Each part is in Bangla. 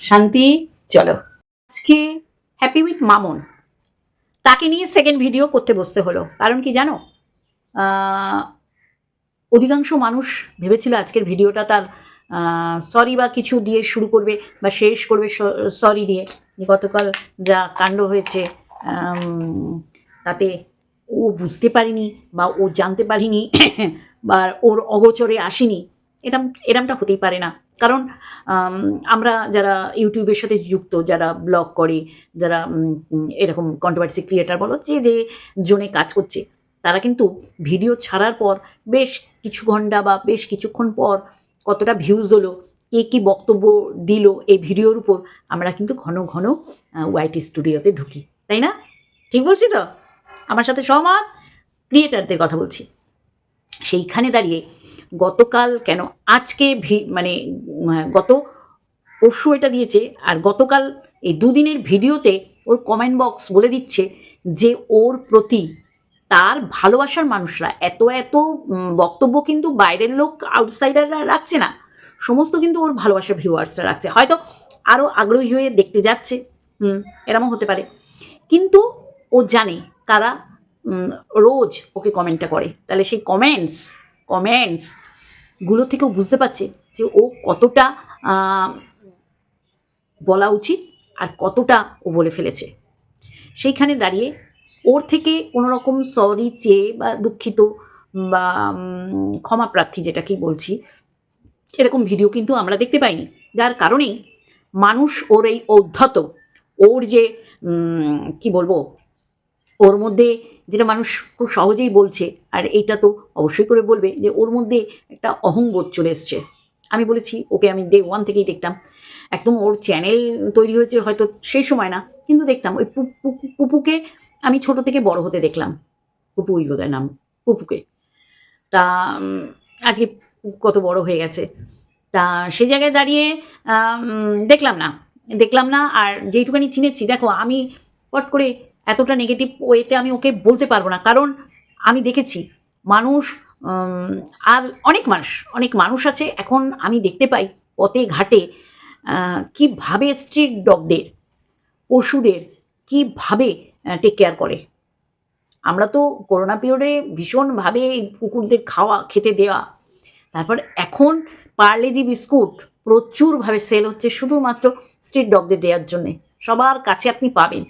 শান্তি, চলো। আজকে হ্যাপি উইথ মামন। তাকে নিয়ে সেকেন্ড ভিডিও করতে বসতে হলো। কারণ কি জানো? অধিকাংশ মানুষ ভেবেছিল আজকের ভিডিওটা তার সরি বা কিছু দিয়ে শুরু করবে বা শেষ করবে সরি দিয়ে। গতকাল যা কাণ্ড হয়েছে তাতে ও বুঝতে পারিনি বা ও জানতে পারিনি, বা ওর অগোচরে আসেনি। এরম, এরমটা হতেই পারে না। কারণ আমরা যারা ইউটিউবের সাথে যুক্ত, যারা ব্লগ করে, যারা এরকম কন্ট্রোভার্সি ক্রিয়েটার বলো, যে যে জোনে কাজ করছে, তারা কিন্তু ভিডিও ছাড়ার পর বেশ কিছু ঘণ্টা বা বেশ কিছুক্ষণ পর কতটা ভিউজ হলো, কে কী বক্তব্য দিল, এই ভিডিওর উপর আমরা কিন্তু ঘন ঘন ওয়াইটি স্টুডিওতে ঢুকি, তাই না? ঠিক বলছি তো? আমার সাথে সহমত ক্রিয়েটারদের কথা বলছি। সেইখানে দাঁড়িয়ে গতকাল কেন? আজকে ভি- মানে গত পরশু এটা দিয়েছে, আর গতকাল এই দুদিনের ভিডিওতে ওর কমেন্ট বক্স বলে দিচ্ছে যে ওর প্রতি তার ভালোবাসার মানুষরা এত এত বক্তব্য কিন্তু বাইরের লোক আউটসাইডাররা রাখছে না। সমস্ত কিন্তু ওর ভালোবাসার ভিউয়ার্সরা রাখছে। হয়তো আরও আগ্রহী হয়ে দেখতে যাচ্ছে। হুম, এরমও হতে পারে। কিন্তু ও জানে কারা রোজ ওকে কমেন্টটা করে। তাহলে সেই কমেন্টস কমেন্টসগুলো থেকেও বুঝতে পারছে যে ও কতটা বলা উচিত আর কতটা ও বলে ফেলেছে। সেইখানে দাঁড়িয়ে ওর থেকে কোনো রকম সরি চেয়ে বা দুঃখিত বা ক্ষমা প্রার্থী যেটা কি বলছি, এরকম ভিডিও কিন্তু আমরা দেখতে পাইনি। যার কারণেই মানুষ ওর এই ঔদ্ধত ওর যে কি বলব, ওর মধ্যে যেটা মানুষ খুব সহজেই বলছে, আর এইটা তো অবশ্যই করে বলবে যে ওর মধ্যে একটা অহংবোধ চলে এসছে। আমি বলেছি, ওকে আমি ডে ওয়ান থেকেই দেখতাম। একদম ওর চ্যানেল তৈরি হয়েছে হয়তো সেই সময় না, কিন্তু দেখতাম ওই পুপুকে আমি ছোট থেকে বড় হতে দেখলাম। পুপু বোধহয় নাম, পুপুকে। তা আজকে কত বড় হয়ে গেছে। তা সেই জায়গায় দাঁড়িয়ে দেখলাম না দেখলাম না, আর যেইটুখানি চিনেছি, দেখো আমি পট করে এতটা নেগেটিভ ওয়েতে আমি ওকে বলতে পারব না। কারণ আমি দেখেছি, মানুষ আর অনেক মানুষ অনেক মানুষ আছে, এখন আমি দেখতে পাই পথে ঘাটে কীভাবে স্ট্রিট ডগদের পশুদের কীভাবে টেক কেয়ার করে। আমরা তো করোনা পিরিয়ডে ভীষণভাবে কুকুরদের খাওয়া, খেতে দেওয়া তারপর এখন পার্লেজি বিস্কুট, প্রচুরভাবে সেল হচ্ছে শুধুমাত্র স্ট্রিট ডগদের দেওয়ার জন্যে। সবার কাছে আপনি পাবেন।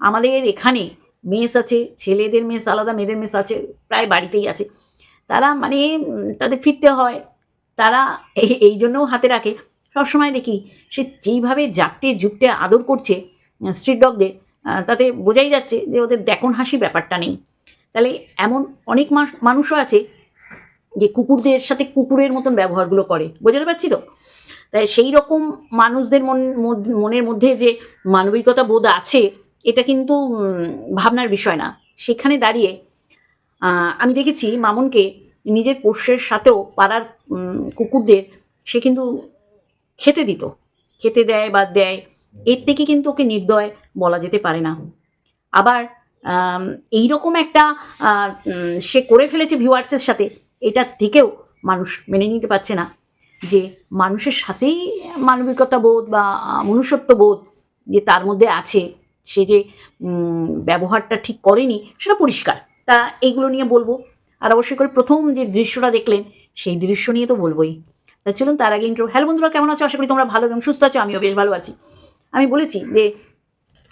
আমাদের এখানে মেস আছে, ছেলেদের মেস আলাদা, মেয়েদের মেস আছে, প্রায় বাড়িতেই আছে। তারা মানে তাদের ফিরতে হয়। তারা এই এই জন্যও হাতে রাখে। সবসময় দেখি সে যেইভাবে জাপটে জুপটে আদর করছে স্ট্রিট ডগদের তাতে বোঝাই যাচ্ছে যে ওদের দেখন হাসি ব্যাপারটা নেই। তাহলে এমন অনেক মানুষও আছে যে কুকুরদের সাথে কুকুরের মতন ব্যবহারগুলো করে। বোঝাতে পারছি তো? তাই সেই রকম মানুষদের মন, মনের মধ্যে যে মানবিকতা বোধ আছে এটা কিন্তু ভাবনার বিষয় না। সেখানে দাঁড়িয়ে আমি দেখেছি মামুনকে নিজের পোষ্যের সাথেও পাড়ার কুকুরদের সে কিন্তু খেতে দিত। খেতে দেয় বা দেয়, এর থেকে কিন্তু ওকে নির্দয় বলা যেতে পারে না। আবার এই রকম একটা সে করে ফেলেছে ভিউয়ার্সের সাথে এটার থেকেও মানুষ মেনে নিতে পারছে না যে মানুষের সাথেই মানবিকতা বোধ বা মনুষ্যত্ব বোধ যে তার মধ্যে আছে সে যে ব্যবহারটা ঠিক করেনি সেটা পরিষ্কার। তা এইগুলো নিয়ে বলব। আর অবশ্যই করে প্রথম যে দৃশ্যটা দেখলেন, সেই দৃশ্য নিয়ে তো বলবোই। তা চলুন তার আগে ইন্ট্রো হ্যালো বন্ধুরা, কেমন আছো? আশা করি তোমরা ভালো এবং সুস্থ আছো, আমিও বেশ ভালো আছি। আমি বলেছি যে,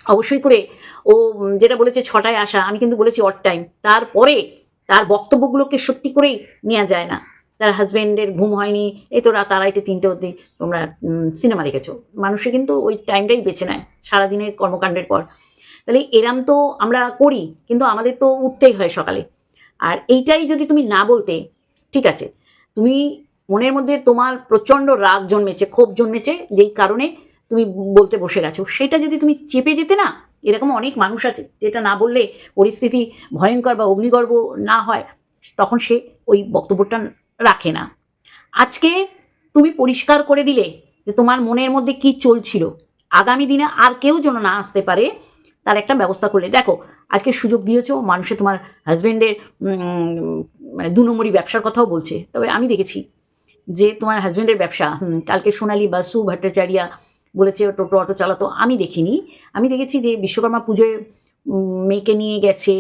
অবশ্যই করে ও যেটা বলেছে ছটায় আসা, আমি কিন্তু বলেছি অট টাইম তারপরে তার বক্তব্যগুলোকে সত্যি করেই নেওয়া যায় না। তার হাজব্যান্ডের ঘুম হয়নি, এই তো রাত আড়াইটে, তিনটে অবধি তোমরা সিনেমা দেখেছ। মানুষে কিন্তু ওই টাইমটাই বেছে নেয়, সারাদিনের কর্মকাণ্ডের পর। তাহলে এরাম তো আমরা করি, কিন্তু আমাদের তো উঠতেই হয় সকালে। আর এইটাই যদি তুমি না বলতে, ঠিক আছে, তুমি মনের মধ্যে তোমার প্রচণ্ড রাগ জন্মেছে, ক্ষোভ জন্মেছে, যেই কারণে তুমি বলতে বসে গেছো। সেটা যদি তুমি চেপে যেতে না, এরকম অনেক মানুষ আছে, যেটা না বললে পরিস্থিতি ভয়ঙ্কর বা অগ্নিগর্ভ না হয়, তখন সে ওই বক্তব্যটা রাখে না। আজকে তুমি পরিষ্কার করে দিলে যে তোমার মনের মধ্যে কি চলছিল, আগামী দিনে আর কেউ যেন না আসতে পারে, তার একটা ব্যবস্থা করলে। দেখো, আজকে সুযোগ দিয়েছ, মানুষে তোমার হাজব্যান্ডের মানে দু নম্বরই ব্যবসার কথাও বলছে। তবে আমি দেখেছি যে তোমার হাজব্যান্ডের ব্যবসা কালকে সোনালি বাসু ভট্টাচার্যা বলেছে, টোটো অটো চালাতো, আমি দেখিনি। আমি দেখেছি যে বিশ্বকর্মা পুজোয় মেয়েকে নিয়ে গেছে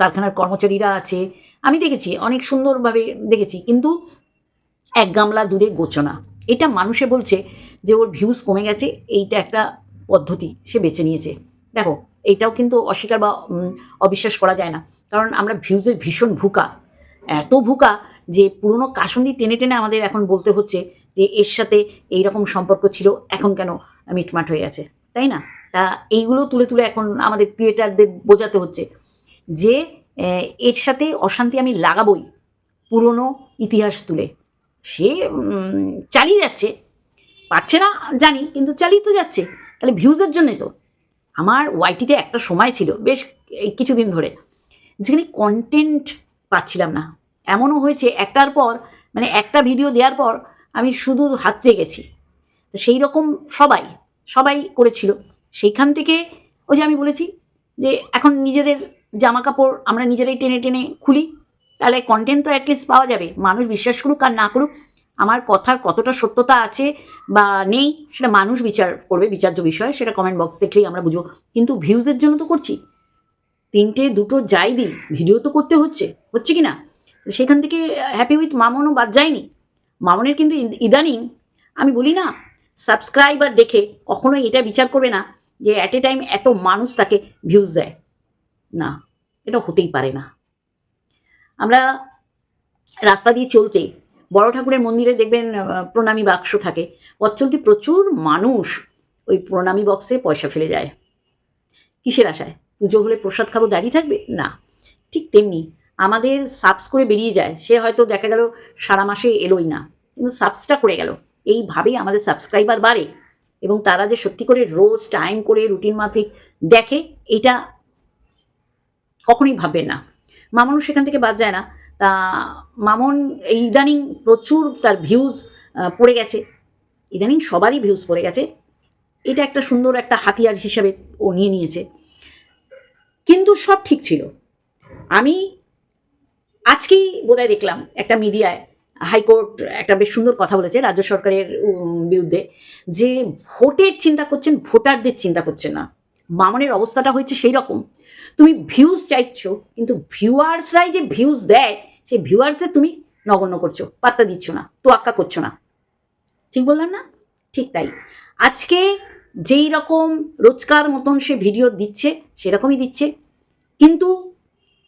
কারখানার কর্মচারীরা আছে আমি দেখেছি, অনেক সুন্দরভাবে দেখেছি, কিন্তু এক গামলা দূরে গোচনা এটা মানুষে বলছে যে ওর ভিউজ কমে গেছে, এইটা একটা পদ্ধতি সে বেছে নিয়েছে। দেখো এইটাও কিন্তু অস্বীকার বা অবিশ্বাস করা যায় না। কারণ আমরা ভিউজের ভীষণ ভুকা। এত ভুকা যে পুরনো কাসন্দি টেনে টেনে আমাদের এখন বলতে হচ্ছে যে এর সাথে এই রকম সম্পর্ক ছিল, এখন কেন মিটমাট হয়ে গেছে? তাই না? তা এইগুলো তুলে তুলে এখন আমাদের ক্রিয়েটারদের বোঝাতে হচ্ছে যে এর সাথে অশান্তি আমি লাগাবই পুরনো ইতিহাস তুলে। সে চালিয়ে যাচ্ছে। পারছে না, জানি, কিন্তু চালিয়ে তো যাচ্ছে। তাহলে ভিউজের জন্যই তো। আমার ওয়াইটিতে একটা সময় ছিল, বেশ কিছুদিন ধরে, যেখানে কন্টেন্ট পাচ্ছিলাম না। এমনও হয়েছে, একটার পর মানে একটা ভিডিও দেওয়ার পর, আমি শুধু হাতড়ে গেছি। তো সেই রকম সবাই সবাই করেছিল। সেইখান থেকে ওই যে আমি বলেছি যে, এখন নিজেদের জামা কাপড় আমরা নিজেরাই টেনে টেনে খুলি। তাহলে কন্টেন্ট তো অ্যাটলিস্ট পাওয়া যাবে। মানুষ বিশ্বাস করুক আর না করুক, আমার কথার কতটা সত্যতা আছে বা নেই, সেটা মানুষ বিচার করবে, বিচার্য বিষয়, সেটা কমেন্ট বক্স দেখলেই আমরা বুঝব। কিন্তু ভিউজের জন্য তো করছি। তিনটে, দুটো যাই দিই ভিডিও তো করতে হচ্ছে হচ্ছে কি না সেখান থেকে হ্যাপি উইথ মামনও বাদ যায়নি। মামনের কিন্তু ইদ- ইদানিং আমি বলি না সাবস্ক্রাইবার দেখে কখনোই এটা বিচার করবে না যে অ্যাট এ টাইম এত মানুষ তাকে ভিউজ দেয়। না, এটা হতেই পারে না। আমরা রাস্তা দিয়ে চলতে বড় ঠাকুরের মন্দিরে দেখবেন প্রণামী বাক্স থাকে। পথ প্রচুর মানুষ ওই প্রণামী বক্সে পয়সা ফেলে যায়। কিসের আশায়? পুজো হলে প্রসাদ খাব, দাঁড়িয়ে থাকবে? না। ঠিক তেমনি আমাদের সাবস করে বেরিয়ে যায়, সে হয়তো দেখা গেল সারা মাসে এলোই না। কিন্তু সাবসটা করে গেল। এইভাবেই আমাদের সাবস্ক্রাইবার বাড়ে এবং তারা যে সত্যি করে রোজ টাইম করে রুটিন মাফিক দেখে এটা কখনোই ভাববেন না। মামনও সেখান থেকে বাদ যায় না। তা মামন এই ইদানিং প্রচুর তার ভিউজ পড়ে গেছে। ইদানিং সবারই ভিউজ পড়ে গেছে। এটা একটা সুন্দর একটা হাতিয়ার হিসাবে ও নিয়ে নিয়েছে। কিন্তু সব ঠিক ছিল। আমি আজকেই বোধহয় দেখলাম একটা মিডিয়ায়, হাইকোর্ট একটা বেশ সুন্দর কথা বলেছে রাজ্য সরকারের বিরুদ্ধে যে ভোটের চিন্তা করছেন, ভোটারদের চিন্তা করছেন না। মামনের অবস্থাটা হয়েছে সেই রকম তুমি ভিউজ চাইছো, কিন্তু ভিউয়ার্সরাই যে ভিউজ দেয়, সেই ভিউয়ার্সদের তুমি নগণ্য করছ, পাত্তা দিচ্ছ না, তোয়াক্কা করছ না। ঠিক বললাম না? ঠিক তাই। আজকে যেই রকম রোজকার মতন সে ভিডিও দিচ্ছে, সেরকমই দিচ্ছে। কিন্তু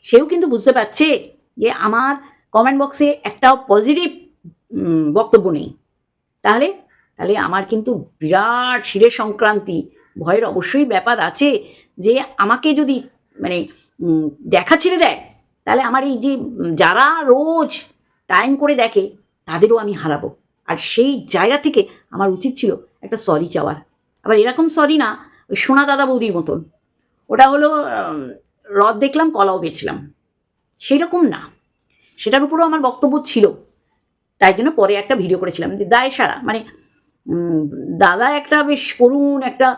সেও কিন্তু বুঝতে পারছে যে আমার কমেন্ট বক্সে একটাও পজিটিভ বক্তব্য নেই। তাহলে তাহলে আমার কিন্তু বিরাট শিরে সংক্রান্তি ভয়ের অবশ্যই ব্যাপার আছে যে আমাকে যদি মানে দেখা ছেড়ে দেয়, তাহলে আমার এই যে যারা রোজ টাইম করে দেখে, তাদেরও আমি হারাবো। আর সেই জায়গা থেকে আমার উচিত ছিল একটা সরি চাওয়ার। আবার এরকম সরি না, ওই সোনা দাদা বৌদির মতন। ওটা হলো রদ দেখলাম, কলাও বেচলাম। সেই রকম না। সেটার উপরও আমার বক্তব্য ছিল। তাই জন্য পরে একটা ভিডিও করেছিলাম যে, দায় সারা। মানে দাদা একটা বেশ করুণ একটা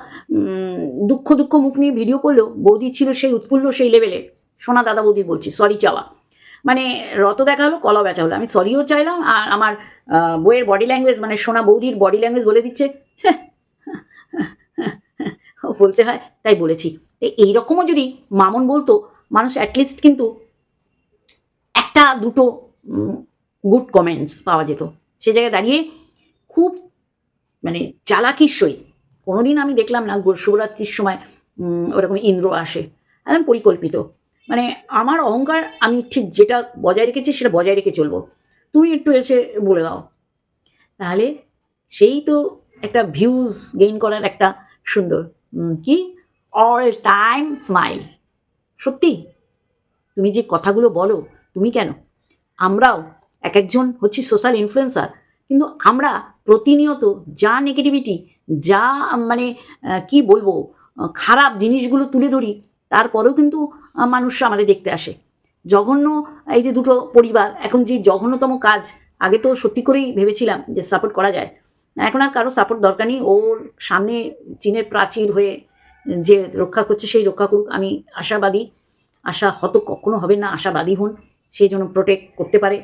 দুঃখ দুঃখ মুখ নিয়ে ভিডিও করলেও, বৌদি ছিল সেই উৎফুল্ল সেই লেভেলের সোনা দাদা বৌদি বলছি সরি চাওয়া। মানে রত দেখা হলো, কলা বেচা হলো। আমি সরিও চাইলাম আর আমার বইয়ের বডি ল্যাঙ্গুয়েজ মানে সোনা বৌদির বডি ল্যাঙ্গুয়েজ বলে দিচ্ছে। বলতে হয়, তাই বলেছি। এইরকমও যদি মামন বলতো, মানুষ অ্যাটলিস্ট কিন্তু একটা দুটো গুড কমেন্টস পাওয়া যেত। সে জায়গায় দাঁড়িয়ে খুব মানে চালাকির সই কোনোদিন আমি দেখলাম না শিবরাত্রির সময় ওরকম ইন্দ্র আসে। একদম পরিকল্পিত। মানে আমার অহংকার আমি ঠিক যেটা বজায় রেখেছি, সেটা বজায় রেখে চলবো। তুমি একটু এসে বলে দাও। তাহলে সেই তো একটা ভিউজ গেইন করার একটা সুন্দর কি? অল টাইম স্মাইল সত্যি? তুমি যে কথাগুলো বলো, তুমি কেন? আমরাও এক একজন হচ্ছি সোশ্যাল ইনফ্লুয়েন্সার কিন্তু আমরা প্রতিনিয়ত যা নেগেটিভিটি যা মানে কি বলব খারাপ জিনিসগুলো তুলে ধরি, তারপরেও কিন্তু মানুষরা আমাদের দেখতে আসে। জঘন্য এই যে দুটো পরিবার, এখন যে জঘন্যতম কাজ, আগে তো সত্যি করেই ভেবেছিলাম যে সাপোর্ট করা যায়। এখন আর কারও সাপোর্ট দরকার নেই, ওর সামনে চীনের প্রাচীর হয়ে যে রক্ষা করছে, সেই রক্ষা করুক, আমি আশাবাদী। আশা হত কখনো হবে না, আশাবাদী হন সেই জন্য প্রোটেক্ট করতে পারে।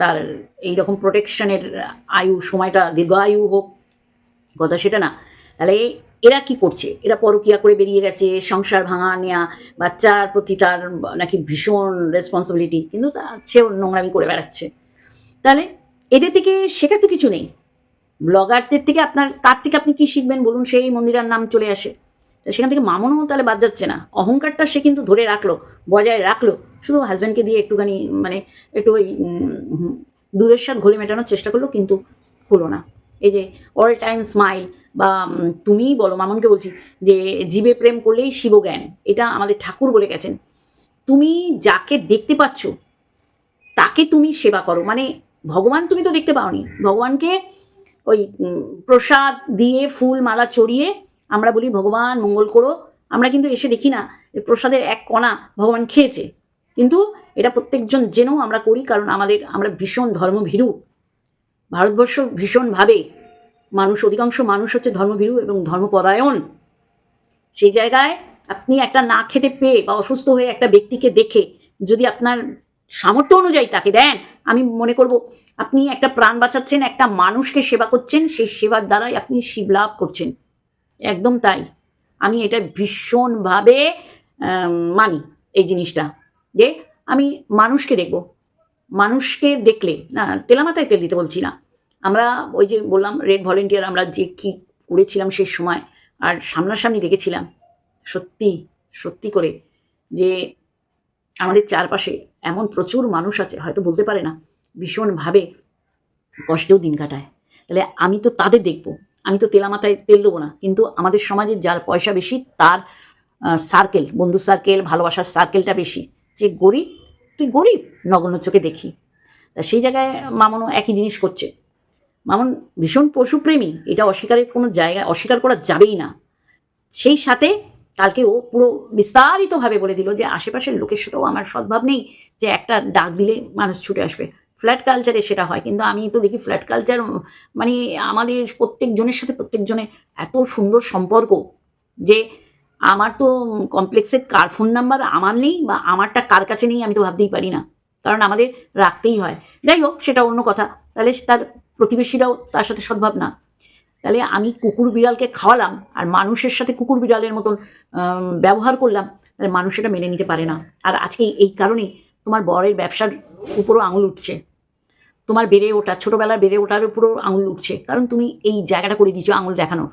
তার এই রকম প্রোটেকশনের আয়ু, সময়টা দীর্ঘায়ু হোক, কথা সেটা না। তাহলে এরা কি করছে? এরা পরকিয়া করে বেরিয়ে গেছে, সংসার ভাঙা নেওয়া বাচ্চার প্রতি তার নাকি ভীষণ রেসপন্সিবিলিটি কিন্তু তা সেও নোংরামি করে বেড়াচ্ছে। তাহলে এদের থেকে শেখার তো কিছু নেই। ব্লগারদের থেকে আপনার, কার থেকে আপনি কি শিখবেন? বলুন, সেই মন্দিরার নাম চলে আসে। সেখান থেকে মামনও তাহলে বাদ যাচ্ছে না। অহংকারটা সে কিন্তু ধরে রাখল, বজায় রাখল। শুধু হাজব্যান্ডকে দিয়ে একটুখানি মানে একটু ওই দুধের স্বাদ ঘোলে মেটানোর চেষ্টা করল, কিন্তু হলো না। এই যে অল টাইম স্মাইল বা তুমিই বলো, মামনকে বলছি যে জীবে প্রেম করলেই শিবজ্ঞান এটা আমাদের ঠাকুর বলে গেছেন। তুমি যাকে দেখতে পাচ্ছ, তাকে তুমি সেবা করো। মানে ভগবান তুমি তো দেখতে পাওনি। ভগবানকে ওই প্রসাদ দিয়ে ফুল, মালা চড়িয়ে আমরা বলি, ভগবান, মঙ্গল করো। আমরা কিন্তু এসে দেখি না প্রসাদের এক কণা ভগবান খেয়েছে। কিন্তু এটা প্রত্যেকজন জেনেও আমরা করি, কারণ আমাদের, আমরা ভীষণ ধর্মভীরু। ভারতবর্ষ ভীষণভাবে মানুষ, অধিকাংশ মানুষ হচ্ছে ধর্মভীরু এবং ধর্মপরায়ণ। সেই জায়গায় আপনি একটা না খেতে পেয়ে বা অসুস্থ হয়ে একটা ব্যক্তিকে দেখে যদি আপনার সামর্থ্য অনুযায়ী তাকে দেন, আমি মনে করব আপনি একটা প্রাণ বাঁচাচ্ছেন, একটা মানুষকে সেবা করছেন, সেই সেবার দ্বারাই আপনি শিব লাভ করছেন। একদম তাই। আমি এটা ভীষণভাবে মানি এই জিনিসটা। যে আমি মানুষকে দেখব। মানুষকে দেখলে, না তেলামাথায় তেল দিতে বলছি না। আমরা ওই যে বললাম রেড ভলেন্টিয়ার আমরা যে কী করেছিলাম সেই সময়, আর সামনাসামনি দেখেছিলাম, সত্যি সত্যি করে, যে আমাদের চারপাশে এমন প্রচুর মানুষ আছে, হয়তো বলতে পারে না, ভীষণভাবে কষ্টেও দিন কাটায়। তাহলে আমি তো তাদের দেখব। আমি তো তেলা মাথায় তেল দেবো না। কিন্তু আমাদের সমাজে যার পয়সা বেশি, তার সার্কেল বন্ধু সার্কেল ভালোবাসার সার্কেলটা বেশি। যে গরিব, তুই গরিব, নগণ্য চোখে দেখি। তা সেই জায়গায় মামনও একই জিনিস করছে। মামন ভীষণ পশুপ্রেমী, এটা অস্বীকারের কোনো জায়গায় অস্বীকার করা যাবেই না। সেই সাথে কালকে ও পুরো বিস্তারিতভাবে বলে দিল যে আশেপাশের লোকের সাথেও আমার সদ্ভাব নেই, যে একটা ডাক দিলে মানুষ ছুটে আসবে। ফ্ল্যাট কালচারে সেটা হয়। কিন্তু আমি তো দেখি ফ্ল্যাট কালচার মানে আমাদের প্রত্যেকজনের সাথে প্রত্যেকজনের এত সুন্দর সম্পর্ক যে আমার তো কমপ্লেক্সের কার ফোন নাম্বার আমার নেই বা আমারটা কার কাছে নেই আমি তো ভাবতেই পারি না। কারণ আমাদের রাখতেই হয়। যাই হোক, সেটা অন্য কথা। তাহলে তার প্রতিবেশীরাও তার সাথে সদ্ভাব না। তাহলে আমি কুকুর বিড়ালকে খাওয়ালাম আর মানুষের সাথে কুকুর বিড়ালের মতন ব্যবহার করলাম, তাহলে মানুষ এটা মেনে নিতে পারে না। আর আজকে এই কারণেই তোমার বরের ব্যবসার উপরও আঙুল উঠছে। তোমার বেড়ে ওঠা, ছোটোবেলার বেড়ে ওঠার উপরও আঙুল উঠছে। কারণ তুমি এই জায়গাটা করে দিয়েছ আঙুল দেখানোর।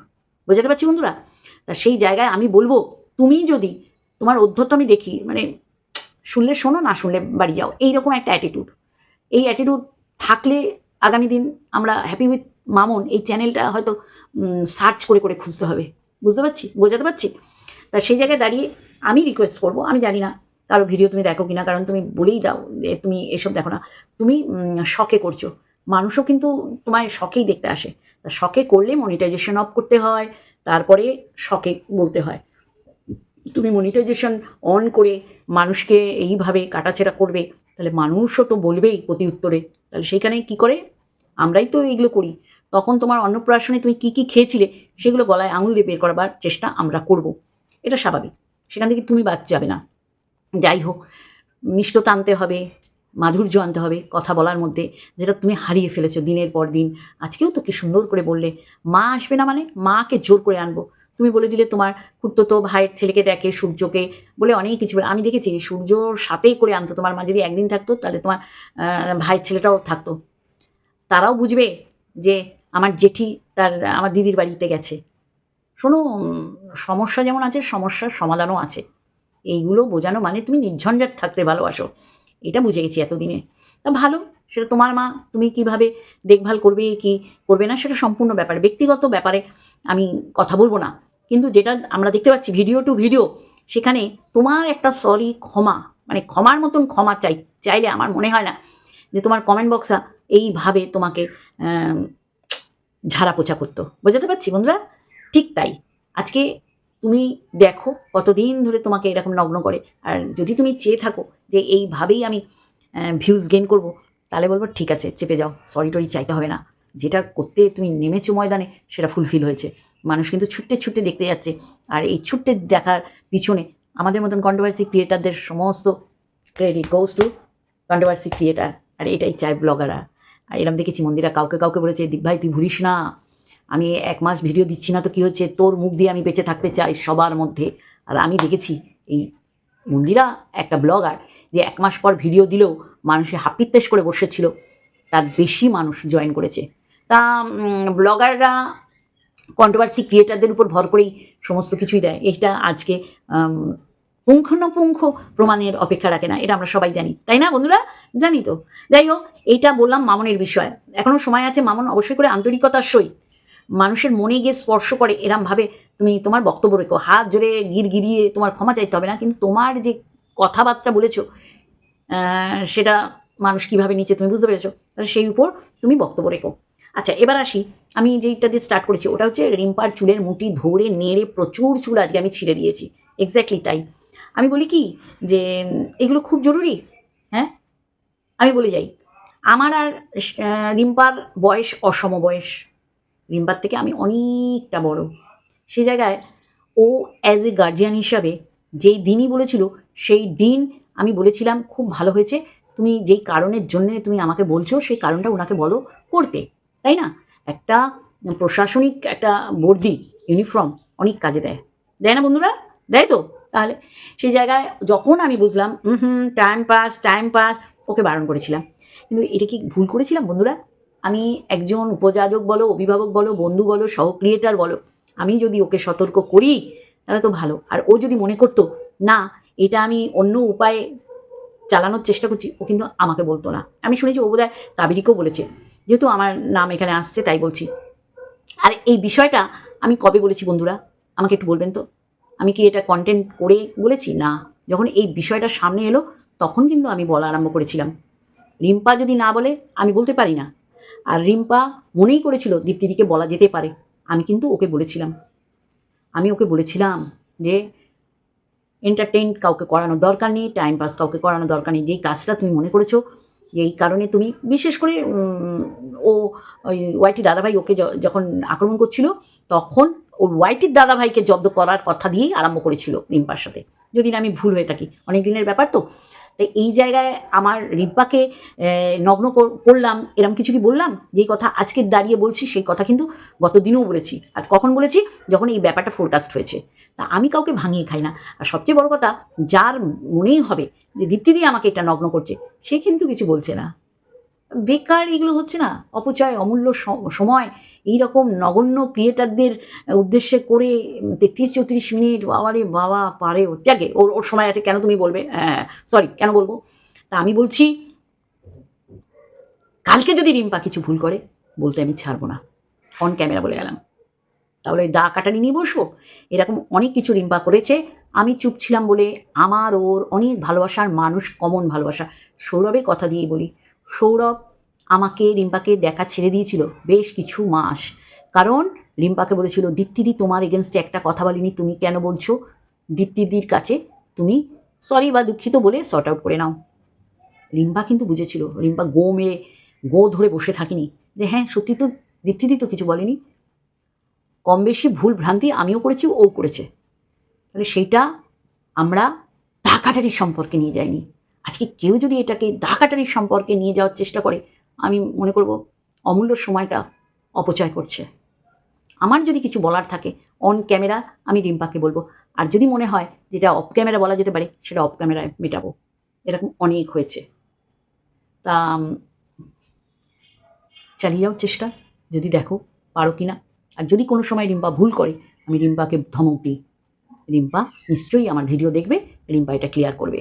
বোঝাতে পারছি বন্ধুরা? তা সেই জায়গায় আমি বলব, তুমি যদি তোমার অধ্যত্ব আমি দেখি মানে শুনলে শোনো, না শুনলে বাড়ি যাও। এইরকম একটা অ্যাটিটিউড এই অ্যাটিটিউড থাকলে আগামী দিন আমরা হ্যাপি উইথ মামন, এই চ্যানেলটা হয়তো সার্চ করে করে খুঁজতে হবে। বুঝতে পারছি? বোঝাতে পারছি? তা সেই জায়গায় দাঁড়িয়ে আমি রিকোয়েস্ট করব, আমি জানি না কারও ভিডিও তুমি দেখো কিনা, কারণ তুমি বলেই দাও যে তুমি এসব দেখো না। তুমি শখে করছ। মানুষও কিন্তু তোমায় শখেই দেখতে আসে। তা শখে করলে মনিটাইজেশন অফ করতে হয়, তারপরে শখে বলতে হয়। তুমি মনিটাইজেশন অন করে মানুষকে এইভাবে কাটাছেড়া করবে, তাহলে মানুষও তো বলবেই প্রতি উত্তরে। তাহলে সেইখানে কি করে? আমরাই তো এইগুলো করি। তখন তোমার অন্নপ্রাশনে তুমি কি কি খেয়েছিলে, সেগুলো গলায় আঙুল দিয়ে বের করবার চেষ্টা আমরা করব। এটা স্বাভাবিক। সেখান থেকে তুমি বাদ যাবে না। যাই হোক মিষ্টতা আনতে হবে, মাধুর্য আনতে হবে কথা বলার মধ্যে, যেটা তুমি হারিয়ে ফেলেছো দিনের পর দিন। আজকেও তো কি সুন্দর করে বললে, মা আসবে না মানে? মাকে জোর করে আনব। তুমি বলে দিলে তোমার তো ভাইয়ের ছেলেকে দেখে, সূর্যকে বলে অনেক কিছু বলে। আমি দেখেছি সূর্যর সাথেই করে আনতো। তোমার মা যদি একদিন থাকতো, তাহলে তোমার ভাইয়ের ছেলেটাও থাকতো। তারাও বুঝবে যে আমার জেঠি তার, আমার দিদির বাড়িতে গেছে। শোনো সমস্যা যেমন আছে, সমস্যার সমাধানও আছে। এইগুলো বোঝানো মানে তুমি নির্ঝঞ্ঝাট থাকতে ভালোবাসো। এটা বুঝে গেছি এতদিনে। তা ভালো, সেটা তোমার মা, তুমি কীভাবে দেখভাল করবে, কি করবে না, সেটা সম্পূর্ণ ব্যাপারে। ব্যক্তিগত ব্যাপারে আমি কথা বলব না। কিন্তু যেটা আমরা দেখতে পাচ্ছি ভিডিও টু ভিডিও, সেখানে তোমার একটা সরি ক্ষমা মানে ক্ষমার মতন ক্ষমা চাই, চাইলে আমার মনে হয় না যে তোমার কমেন্ট বক্সা এইভাবে তোমাকে ঝাড়া পোছা করতো। বোঝাতে পারছি বন্ধুরা? ঠিক তাই। আজকে তুমি দেখো কতদিন ধরে তোমাকে এরকম নগ্ন করে। আর যদি তুমি চেয়ে থাকো যে এইভাবেই আমি ভিউজ গেইন করব, তাহলে বলব, ঠিক আছে, চেপে যাও সরি টরি, চাইতে হবে না। যেটা করতে তুমি নেমেছো ময়দানে, সেটা ফুলফিল হয়েছে। মানুষ কিন্তু ছুটতে ছুটতে দেখতে যাচ্ছে। আর এই ছুটতে দেখার পিছনে আমাদের মতন কন্ট্রোভার্সি ক্রিয়েটারদের সমস্ত credit goes to controversy creator আর এটাই চায় ব্লগাররা আর এরম দেখেছি মন্দিরা কাউকে কাউকে বলেছে দীপ ভাই তুই ভুলিস না। আমি এক মাস ভিডিও দিচ্ছি না তো কী হচ্ছে? তোর মুখ দিয়ে আমি বেঁচে থাকতে চাই সবার মধ্যে। আর আমি দেখেছি এই মন্দিরা একটা ব্লগার যে এক মাস পর ভিডিও দিলেও মানুষে হাপিত্তেশ করে বসেছিল। তার বেশি মানুষ জয়েন করেছে। তা ব্লগাররা কন্ট্রোভার্সি ক্রিয়েটারদের উপর ভর করেই সমস্ত কিছুই দেয়। এটা আজকে পুঙ্খানুপুঙ্খ প্রমাণের অপেক্ষা রাখে না। এটা আমরা সবাই জানি। তাই না বন্ধুরা? জানি তো। যাই হোক, এইটা বললাম মামনের বিষয়। এখনও সময় আছে মামন অবশ্যই করে আন্তরিকতার সহিত। মানুষের মনে গিয়ে স্পর্শ করে এরমভাবে তুমি তোমার বক্তব্য রেখো। হাত জোরে গির গিরিয়ে তোমার ক্ষমা চাইতে হবে না, কিন্তু তোমার যে কথাবার্তা বলেছ সেটা মানুষ কীভাবে নিচে তুমি বুঝতে পেরেছ? তাহলে সেই উপর তুমি বক্তব্য রেখো। আচ্ছা এবার আসি। আমি যেইটা দিয়ে স্টার্ট করেছি, ওটা হচ্ছে রিম্পার চুলের মুটি ধরে নেড়ে প্রচুর চুল আজকে আমি ছিঁড়ে দিয়েছি। এক্স্যাক্টলি তাই। আমি বলি কি যে, এগুলো খুব জরুরি? হ্যাঁ? আমি বলে যাই। আমার আর রিম্পার বয়স অসম বয়স রিম্পার থেকে আমি অনেকটা বড়। সে জায়গায় ও অ্যাজ এ গার্জিয়ান হিসাবে যেই দিনই বলেছিল, সেই দিন আমি বলেছিলাম, খুব ভালো হয়েছে, তুমি যেই কারণের জন্য তুমি আমাকে বলছো, সেই কারণটা ওনাকে বলো করতে। তাই না? একটা প্রশাসনিক একটা বর্দি ইউনিফর্ম অনেক কাজে দেয়। দেয় না বন্ধুরা? দেয় তো? তাহলে সেই জায়গায় যখন আমি বুঝলাম হুম হুম time pass time pass okay বারণ করেছিলাম। কিন্তু এটা কি ভুল করেছিলাম বন্ধুরা? আমি একজন উপযাজক বলো, অভিভাবক বলো, বন্ধু বলো, সহ ক্রিয়েটার বলো, আমি যদি ওকে সতর্ক করি, তাহলে তো ভালো। আর ও যদি মনে করতো, না, এটা আমি অন্য উপায়ে চালানোর চেষ্টা করছি ও কিন্তু আমাকে বলতো না। আমি শুনেছি ও বোধহয় কাবেরিকেও বলেছে। যেহেতু আমার নাম এখানে আসছে, তাই বলছি। আর এই বিষয়টা আমি কবে বলেছি বন্ধুরা? আমাকে একটু বলবেন তো? আমি কি এটা কন্টেন্ট করে বলেছি? না। যখন এই বিষয়টা সামনে এলো, তখন কিন্তু আমি বলা আরম্ভ করেছিলাম। রিম্পা যদি না বলে, আমি বলতে পারি না। আর রিম্পা মনেই করেছিল দীপ্তিদিকে বলা যেতে পারে। আমি কিন্তু ওকে বলেছিলাম। আমি ওকে বলেছিলাম যে এন্টারটেইন কাউকে করানোর দরকার নেই টাইম পাস কাউকে করানোর দরকার নেই। যেই কাজটা তুমি মনে করেছ, এই কারণে তুমি বিশেষ করে ও, ওই ওয়াইটি দাদাভাই ওকে যখন আক্রমণ করছিল, তখন ওর ওয়াইটির দাদাভাইকে জব্দ করার কথা দিয়েই আরম্ভ করেছিল রিম্পার সাথে। যদি না আমি ভুল হয়ে থাকি। অনেক দিনের ব্যাপার তো। তাই এই জায়গায় আমার রিব্বাকে নগ্ন করলাম, এরম কিছু কি বললাম? যেই কথা আজকে দাঁড়িয়ে বলছি, সেই কথা কিন্তু গত দিনেও বলেছি। আর কখন বলেছি? যখন এই ব্যাপারটা ফোরকাস্ট হয়েছে। তা আমি কাউকে ভাঙিয়ে খাই না। আর সবচেয়ে বড় কথা, যার মনেই হবে যে দীপ্তি দিয়ে আমাকে এটা নগ্ন করছে, সে কিন্তু কিছু বলছে না। বেকার এগুলো হচ্ছে না, অপচয়, অমূল্য সময় এই রকম নগণ্য ক্রিয়েটারদের উদ্দেশ্যে করে তেত্রিশ, চৌত্রিশ মিনিট বাবারে বাবা, পারে যাকে ওর ওর সময় আছে, কেন তুমি বলবে? হ্যাঁ সরি কেন বলব? তা আমি বলছি, কালকে যদি রিম্পা কিছু ভুল করে, বলতে আমি ছাড়বো না। অন ক্যামেরা বলে গেলাম। তাহলে দা কাটানি নিয়ে বসবো? এরকম অনেক কিছু রিম্পা করেছে। আমি চুপ ছিলাম বলে আমার ওর অনেক ভালোবাসার মানুষ কমন ভালোবাসা। সৌরভের কথা দিয়ে বলি। সৌরভ আমাকে রিম্পাকে দেখা ছেড়ে দিয়েছিল বেশ কিছু মাস। কারণ রিম্পাকে বলেছিল, দীপ্তিদি, তোমার এগেনস্টে একটা কথা বলিনি, তুমি কেন বলছো? দীপ্তিদির কাছে তুমি সরি বা দুঃখিত বলে সর্ট আউট করে নাও। রিম্পা কিন্তু বুঝেছিল, রিম্পা গো মেরে, গো ধরে বসে থাকিনি যে হ্যাঁ সত্যি তো দীপ্তিদি তো কিছু বলেনি। কম বেশি ভুল ভ্রান্তি আমিও করেছি, ও করেছে। তাহলে সেইটা আমরা দাকাটারির সম্পর্কে নিয়ে যাইনি। আজকে কেউ যদি এটাকে দাকাটারির সম্পর্কে নিয়ে যাওয়ার চেষ্টা করে, আমি মনে করব অমূল্য সময়টা অপচয় করছে। আমার যদি কিছু বলার থাকে অন ক্যামেরা আমি রিম্পাকে বলব। আর যদি মনে হয় যেটা অফ ক্যামেরা বলা যেতে পারে, সেটা অফ ক্যামেরায় মেটাবো। এরকম অনেক হয়েছে। তা চালিয়ে যাওয়ার চেষ্টা, যদি দেখো পারো কি না আর যদি কোনো সময় রিম্পা ভুল করে, আমি রিম্পাকে ধমক দিই। রিম্পা নিশ্চয়ই আমার ভিডিও দেখবে, রিম্পা এটা ক্লিয়ার করবে।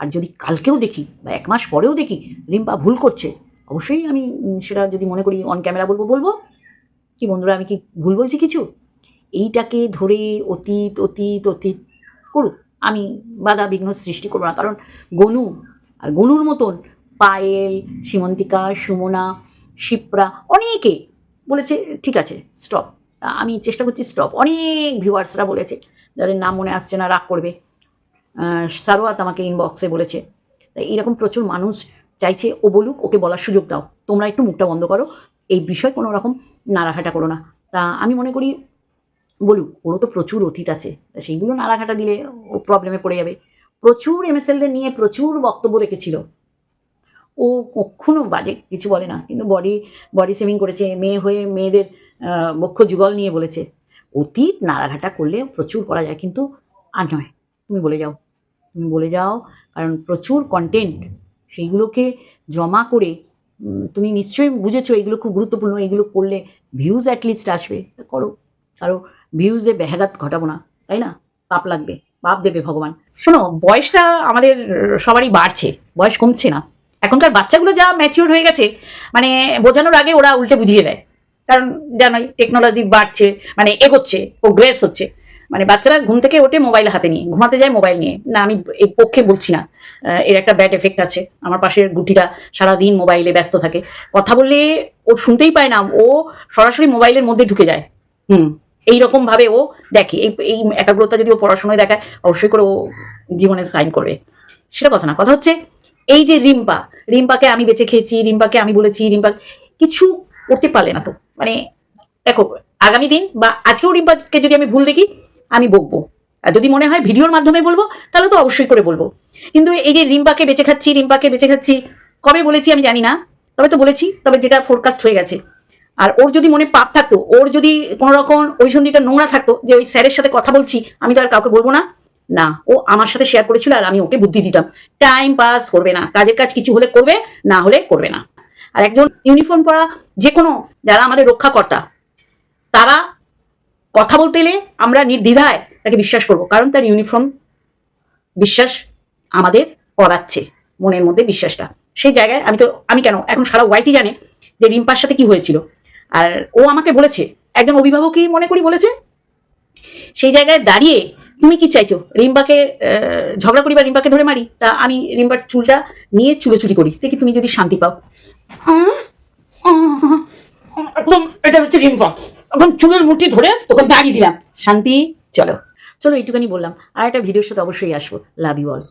আর যদি কালকেও দেখি বা এক মাস পরেও দেখি রিম্পা ভুল করছে, অবশ্যই আমি সেটা যদি মনে করি অন ক্যামেরা বলব বলব। কি বন্ধুরা, আমি কি ভুল বলছি কিছু? এইটাকে ধরে অতীত অতীত অতীত করুক। আমি বাধা বিঘ্ন সৃষ্টি করব না। কারণ গনু আর গনুর মতন পায়েল, সীমন্তিকা, সুমনা, শিপ্রা অনেকে বলেছে, ঠিক আছে স্টপ আমি চেষ্টা করছি স্টপ অনেক ভিউয়ার্সরা বলেছে, যাদের নাম মনে আসছে না, রাগ করবে। সারোয়াত আমাকে ইনবক্সে বলেছে। তাই এরকম প্রচুর মানুষ চাইছে, ও বলুক, ওকে বলার সুযোগ দাও। তোমরা একটু মুখটা বন্ধ করো। এই বিষয় কোনো রকম নাড়াঘাটা করো না। তা আমি মনে করি, বলুক, ওরও তো প্রচুর অতীত আছে। সেইগুলো নাড়াঘাটা দিলে ও প্রবলেমে পড়ে যাবে। প্রচুর এমএসএলদের নিয়ে প্রচুর বক্তব্য রেখেছিল। ও কখনো বাজে কিছু বলে না, কিন্তু বডি বডি সেভিং করেছে, মেয়ে হয়ে মেয়েদের বক্ষ যুগল নিয়ে বলেছে। অতীত নাড়াঘাটা করলে প্রচুর করা যায়, কিন্তু আর নয়। তুমি বলে যাও। তুমি বলে যাও, কারণ প্রচুর কন্টেন্ট সেইগুলোকে জমা করে তুমি নিশ্চয়ই বুঝেছ এগুলো খুব গুরুত্বপূর্ণ এগুলো করলে ভিউজ অ্যাটলিস্ট আসবে। তা করো, কারও ভিউজে ব্যাঘাত ঘটাবো না, তাই না? পাপ লাগবে, পাপ দেবে ভগবান। শোনো, বয়সটা আমাদের সবারই বাড়ছে, বয়স কমছে না। এখনকার বাচ্চাগুলো যা ম্যাচিওর হয়ে গেছে মানে বোঝানোর আগে ওরা উল্টে বুঝিয়ে দেয়। কারণ জানোই টেকনোলজি বাড়ছে মানে এগোচ্ছে প্রোগ্রেস হচ্ছে। মানে বাচ্চারা ঘুম থেকে ওঠে মোবাইল হাতে নিয়ে, ঘুমাতে যায় মোবাইল নিয়ে। না, আমি এই পক্ষে বলছি না। এর একটা ব্যাড এফেক্ট আছে। আমার পাশের গুটিটা সারাদিন মোবাইলে ব্যস্ত থাকে। কথা বললে ও শুনতেই পায় না, ও সরাসরি মোবাইলের মধ্যে ঢুকে যায়। হুম, এইরকম ভাবে ও দেখে। এই এই একাগ্রতা যদি ও পড়াশোনায় দেখায়, অবশ্যই করে ও জীবনে সাইন করবে। সেটা কথা না। কথা হচ্ছে, এই যে রিম্পা, রিম্পাকে আমি বেঁচে খেয়েছি, রিম্পাকে আমি বলেছি, রিম্পা কিছু করতে পারলে না তো। মানে দেখো, আগামী দিন বা আজকেও রিম্পাকে যদি আমি ভুল দেখি আমি বকবো। আর যদি মনে হয় ভিডিওর মাধ্যমে বলব, তাহলে তো অবশ্যই করে বলব। কিন্তু এই যে রিম্পাকে বেঁচে খাচ্ছি, রিম্পাকে বেঁচে খাচ্ছি, কবে বলেছি আমি জানি না, তবে তো বলেছি, তবে যেটা ফোরকাস্ট হয়ে গেছে। আর ওর যদি মনে পাপ থাকতো, ওর যদি কোনো রকম ওই সন্ধিটা নোংরা থাকতো, যে ওই স্যারের সাথে কথা বলছি, আমি তো আর কাউকে বলব না না, ও আমার সাথে শেয়ার করেছিল আর আমি ওকে বুদ্ধি দিতাম। টাইম পাস করবে না, কাজের কাজ কিছু হলে করবে, না হলে করবে না। আর একজন ইউনিফর্ম পরা যে কোনো, যারা আমাদের রক্ষাকর্তা, তারা কথা বলতে এলে আমরা নির্দ্বিধায় তাকে বিশ্বাস করব কারণ তার ইউনিফর্ম বিশ্বাস আমাদের করাচ্ছে মনের মধ্যে বিশ্বাসটা। সেই জায়গায় আমি তো আমি কেন এখন সারা ওয়াইটি জানে যে রিম্পার সাথে কি হয়েছিল। আর ও আমাকে বলেছে একজন অভিভাবকই মনে করি বলেছে সেই জায়গায় দাঁড়িয়ে তুমি কি চাইছো? রিম্পাকে আহ, ঝগড়া করি বা রিম্পাকে ধরে মারি তা আমি রিম্বার চুলটা নিয়ে চুলোচুরি করি দেখি তুমি যদি শান্তি পাও। একদম এটা হচ্ছে রিম্পা। একদম চুলের মুঠি ধরে তোকে দাঁড়িয়ে দিলাম। শান্তি, চলো। চলো এইটুখানি বললাম। আর একটা ভিডিওর সাথে অবশ্যই আসব। Love you all